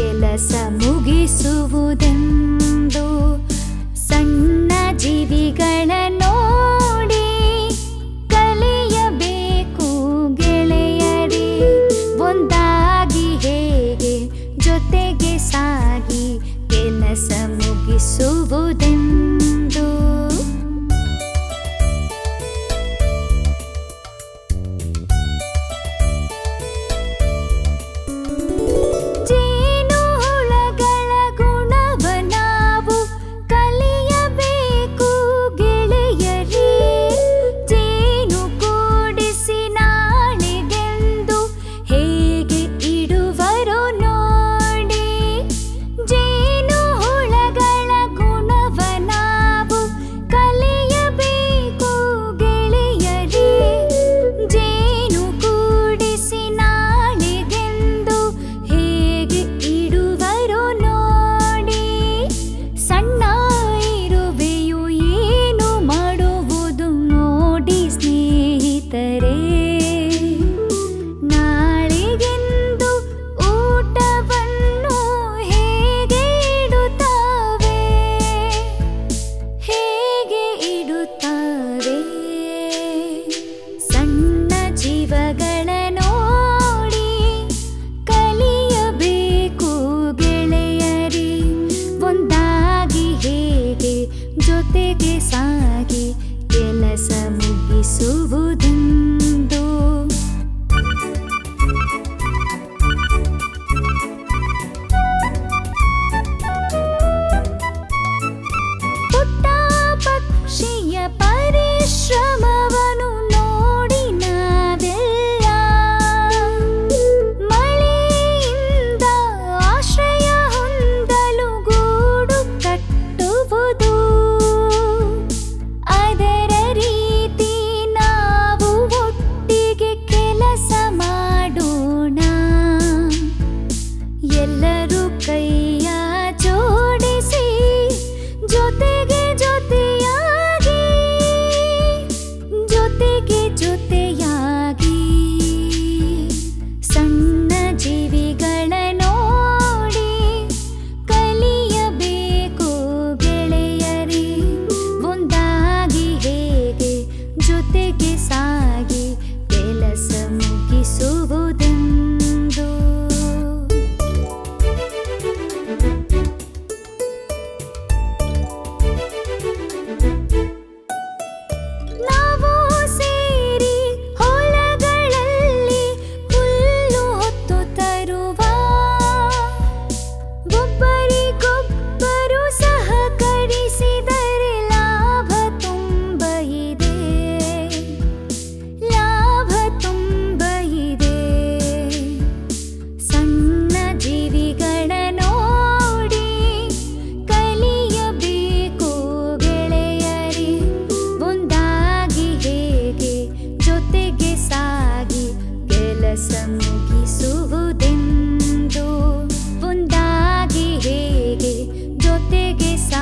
ಕೆಲಸ ಮುಗಿಸುವುದೆಂದು ಸಣ್ಣ ಜೀವಿಗಳ ನೋಡಿ ಕಲಿಯಬೇಕು ಗೆಳೆಯರಿ ಒಂದಾಗಿ ಹೇಗೆ ಜೊತೆಗೆ ಸಾಗಿ ಕೆಲಸ ಮುಗಿಸುವುದು. ಆಗಿ ಕೆಲಸ ಮುಗಿಸು ಸಾಗಿ ಕೆಲಸ ಮುಗಿಸುವುದೆಂದು ಒಂದಾಗಿ ಹೇಗೆ ಜೊತೆಗೆ ಸಾ